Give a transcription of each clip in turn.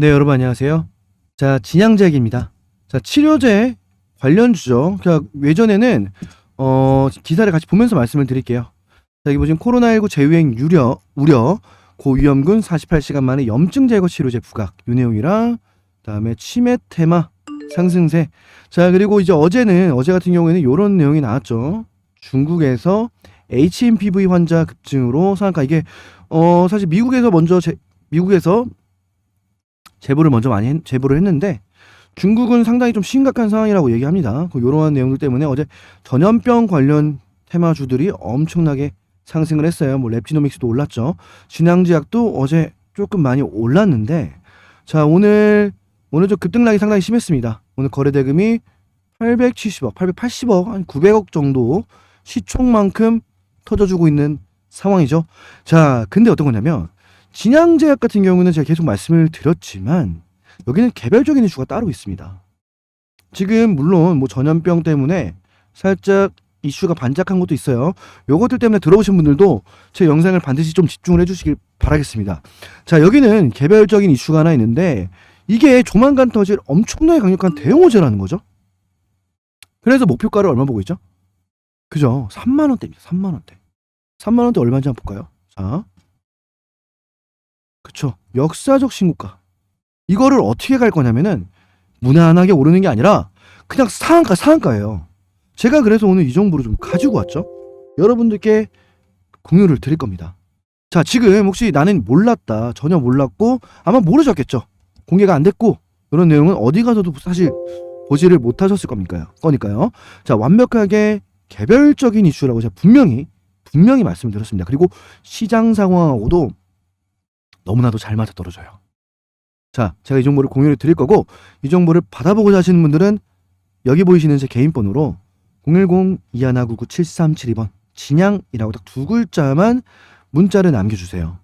네, 여러분 안녕하세요. 자, 진양제약입니다. 자, 치료제 관련 주죠. 자, 예전에는 어, 기사를 같이 보면서 말씀을 드릴게요. 자, 여기 보시면 코로나19 재유행 유려, 우려, 고위험군 48시간 만에 염증 제거 치료제 부각, 요 내용이랑, 그다음에 치매 테마 상승세. 자, 그리고 이제 어제는, 어제 같은 경우에는 요런 내용이 나왔죠. 중국에서 HMPV 환자 급증으로 상한가. 이게, 어, 사실 미국에서 먼저, 제, 미국에서 제보를 먼저 많이 했, 제보를 했는데 중국은 상당히 좀 심각한 상황이라고 얘기합니다. 그 이러한 내용들 때문에 어제 전염병 관련 테마주들이 엄청나게 상승을 했어요. 뭐 랩지노믹스도 올랐죠. 진앙제약도 어제 조금 많이 올랐는데 자 오늘 오늘 좀 급등락이 상당히 심했습니다. 오늘 거래 대금이 870억, 880억, 한 900억 정도 시총만큼 터져주고 있는 상황이죠. 자, 근데 어떤 거냐면 진양제약 같은 경우는 제가 계속 말씀을 드렸지만 여기는 개별적인 이슈가 따로 있습니다. 지금 물론 뭐 전염병 때문에 살짝 이슈가 반짝한 것도 있어요. 요것들 때문에 들어오신 분들도 제 영상을 반드시 좀 집중을 해주시길 바라겠습니다. 자, 여기는 개별적인 이슈가 하나 있는데 이게 조만간 터질 엄청나게 강력한 대형 호재라는 거죠. 그래서 목표가를 얼마 보고 있죠? 그죠? 3만 원대입니다. 3만 원대. 3만 원대 얼마인지 한번 볼까요? 자, 그쵸. 역사적 신고가. 이거를 어떻게 갈 거냐면은 무난하게 오르는 게 아니라 그냥 상한가 상한가예요. 제가 그래서 오늘 이 정보를 좀 가지고 왔죠. 여러분들께 공유를 드릴 겁니다. 자, 지금 혹시 나는 몰랐다. 전혀 몰랐고 아마 모르셨겠죠. 공개가 안 됐고 이런 내용은 어디 가서도 사실 보지를 못하셨을 겁니까요? 거니까요. 자, 완벽하게 개별적인 이슈라고 제가 분명히 분명히 말씀드렸습니다. 그리고 시장 상황하고도 너무나도 잘 맞아 떨어져요. 자, 제가 이 정보를 공유를 드릴 거고 이 정보를 받아보고자 하시는 분들은 여기 보이시는 제 개인 번호로 010-2199-7372번 진양이라고 딱 두 글자만 문자를 남겨주세요.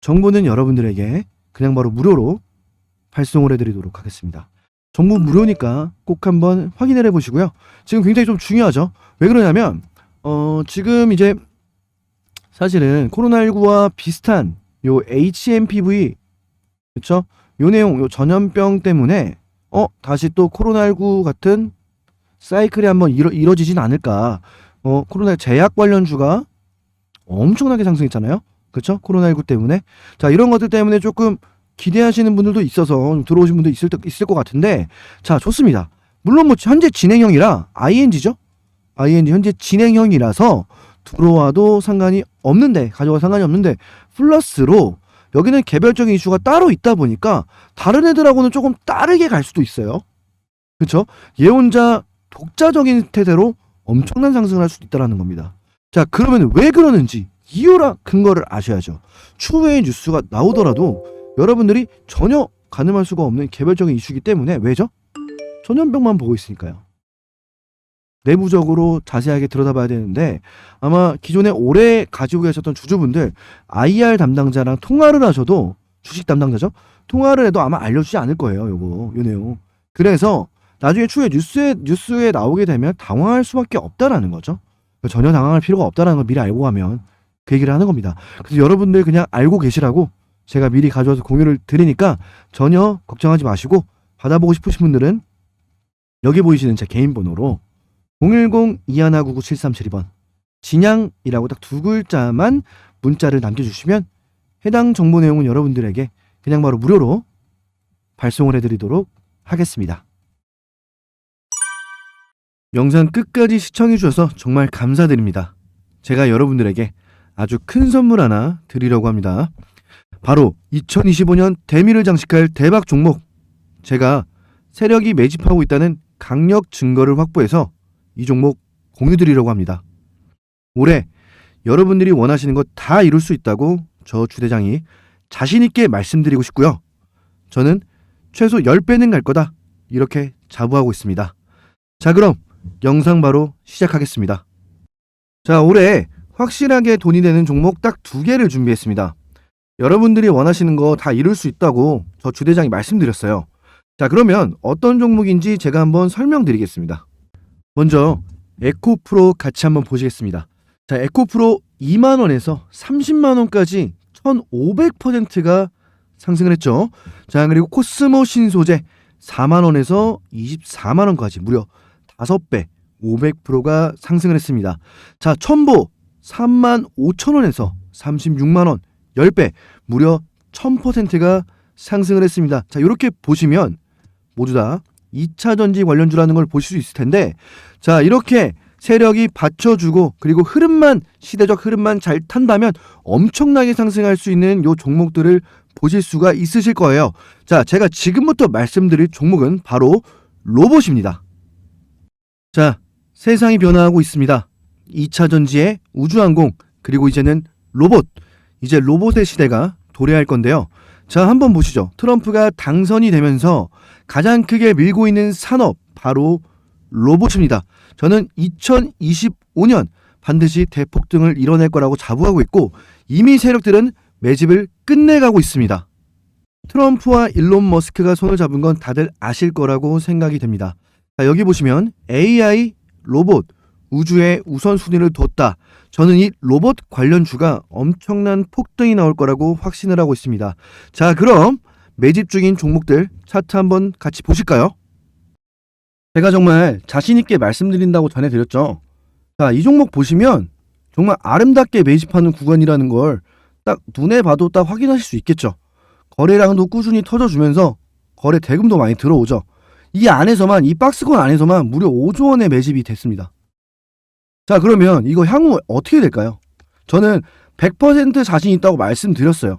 정보는 여러분들에게 그냥 바로 무료로 발송을 해드리도록 하겠습니다. 정보 무료니까 꼭 한번 확인을 해보시고요. 지금 굉장히 좀 중요하죠. 왜 그러냐면 어, 지금 이제 사실은 코로나19와 비슷한 요 HMPV 그쵸? 요 내용 요 전염병 때문에 어 다시 또 코로나19 같은 사이클이 한번 이뤄, 이뤄지진 않을까. 어 코로나 제약 관련주가 엄청나게 상승했잖아요. 그쵸? 코로나19 때문에. 자 이런 것들 때문에 조금 기대하시는 분들도 있어서 좀 들어오신 분도 있을, 때- 있을 것 같은데. 자 좋습니다. 물론 뭐 현재 진행형이라 ING죠? ING 현재 진행형이라서 들어와도 상관이 없는데 가져와 상관이 없는데 플러스로 여기는 개별적인 이슈가 따로 있다 보니까 다른 애들하고는 조금 다르게 갈 수도 있어요. 그렇죠? 얘 혼자 독자적인 태세로 엄청난 상승을 할 수도 있다라는 겁니다. 자, 그러면 왜 그러는지 이유랑 근거를 아셔야죠. 추후에 뉴스가 나오더라도 여러분들이 전혀 가늠할 수가 없는 개별적인 이슈이기 때문에 왜죠? 전염병만 보고 있으니까요. 내부적으로 자세하게 들여다봐야 되는데 아마 기존에 오래 가지고 계셨던 주주분들 IR 담당자랑 통화를 하셔도 주식 담당자죠. 통화를 해도 아마 알려주지 않을 거예요. 요거 요 내용. 그래서 나중에 추후에 뉴스에 뉴스에 나오게 되면 당황할 수밖에 없다라는 거죠. 전혀 당황할 필요가 없다라는 걸 미리 알고 가면 그 얘기를 하는 겁니다. 그래서 여러분들 그냥 알고 계시라고 제가 미리 가져와서 공유를 드리니까 전혀 걱정하지 마시고 받아보고 싶으신 분들은 여기 보이시는 제 개인 번호로 010-2199-7372번 진양이라고 딱 두 글자만 문자를 남겨주시면 해당 정보 내용은 여러분들에게 그냥 바로 무료로 발송을 해드리도록 하겠습니다. 영상 끝까지 시청해주셔서 정말 감사드립니다. 제가 여러분들에게 아주 큰 선물 하나 드리려고 합니다. 바로 2025년 대미를 장식할 대박 종목. 제가 세력이 매집하고 있다는 강력 증거를 확보해서 이 종목 공유드리려고 합니다. 올해 여러분들이 원하시는 것 다 이룰 수 있다고 저 주대장이 자신있게 말씀드리고 싶고요. 저는 최소 10배는 갈 거다. 이렇게 자부하고 있습니다. 자, 그럼 영상 바로 시작하겠습니다. 자, 올해 확실하게 돈이 되는 종목 딱 두 개를 준비했습니다. 여러분들이 원하시는 거 다 이룰 수 있다고 저 주대장이 말씀드렸어요. 자, 그러면 어떤 종목인지 제가 한번 설명드리겠습니다. 먼저 에코 프로 같이 한번 보시겠습니다. 자, 에코 프로 2만 원에서 30만 원까지 1,500%가 상승을 했죠. 자, 그리고 코스모 신소재 4만 원에서 24만 원까지 무려 5배 500%가 상승을 했습니다. 자, 첨보 3만 5천 원에서 36만 원 10배 무려 1000%가 상승을 했습니다. 자, 이렇게 보시면 모두 다 2차 전지 관련주라는 걸 보실 수 있을 텐데 자, 이렇게 세력이 받쳐주고 그리고 흐름만 시대적 흐름만 잘 탄다면 엄청나게 상승할 수 있는 요 종목들을 보실 수가 있으실 거예요. 자, 제가 지금부터 말씀드릴 종목은 바로 로봇입니다. 자, 세상이 변화하고 있습니다. 2차 전지의 우주항공 그리고 이제는 로봇 이제 로봇의 시대가 도래할 건데요. 자, 한번 보시죠. 트럼프가 당선이 되면서 가장 크게 밀고 있는 산업 바로 로봇입니다. 저는 2025년 반드시 대폭등을 이뤄낼 거라고 자부하고 있고 이미 세력들은 매집을 끝내가고 있습니다. 트럼프와 일론 머스크가 손을 잡은 건 다들 아실 거라고 생각이 됩니다. 자, 여기 보시면 AI, 로봇, 우주에 우선순위를 뒀다. 저는 이 로봇 관련주가 엄청난 폭등이 나올 거라고 확신을 하고 있습니다. 자, 그럼 매집 중인 종목들 차트 한번 같이 보실까요? 제가 정말 자신있게 말씀드린다고 전해드렸죠. 자, 이 종목 보시면 정말 아름답게 매집하는 구간이라는 걸 딱 눈에 봐도 딱 확인하실 수 있겠죠. 거래량도 꾸준히 터져주면서 거래 대금도 많이 들어오죠. 이 안에서만, 이 박스권 안에서만 무려 5조 원의 매집이 됐습니다. 자, 그러면 이거 향후 어떻게 될까요? 저는 100% 자신 있다고 말씀드렸어요.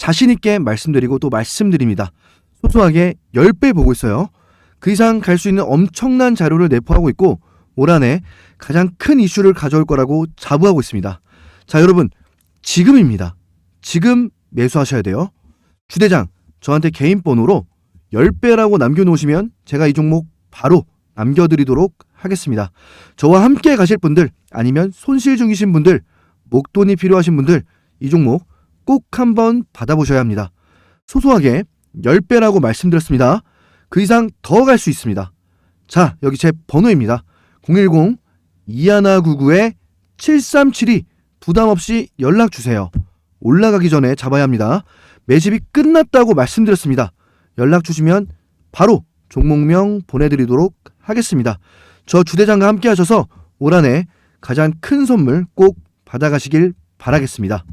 자신 있게 말씀드리고 또 말씀드립니다. 소소하게 10배 보고 있어요. 그 이상 갈 수 있는 엄청난 자료를 내포하고 있고 올 한해 가장 큰 이슈를 가져올 거라고 자부하고 있습니다. 자, 여러분 지금입니다. 지금 매수하셔야 돼요. 주대장 저한테 개인 번호로 10배라고 남겨놓으시면 제가 이 종목 바로 남겨드리도록 하겠습니다. 저와 함께 가실 분들 아니면 손실 중이신 분들 목돈이 필요하신 분들 이 종목 꼭 한번 받아보셔야 합니다. 소소하게 10배라고 말씀드렸습니다. 그 이상 더 갈 수 있습니다. 자, 여기 제 번호입니다. 010-2199-7372 부담 없이 연락 주세요. 올라가기 전에 잡아야 합니다. 매집이 끝났다고 말씀드렸습니다. 연락 주시면 바로 종목명 보내드리도록 하겠습니다. 저 주대장과 함께 하셔서 올 한해 가장 큰 선물 꼭 받아가시길 바라겠습니다.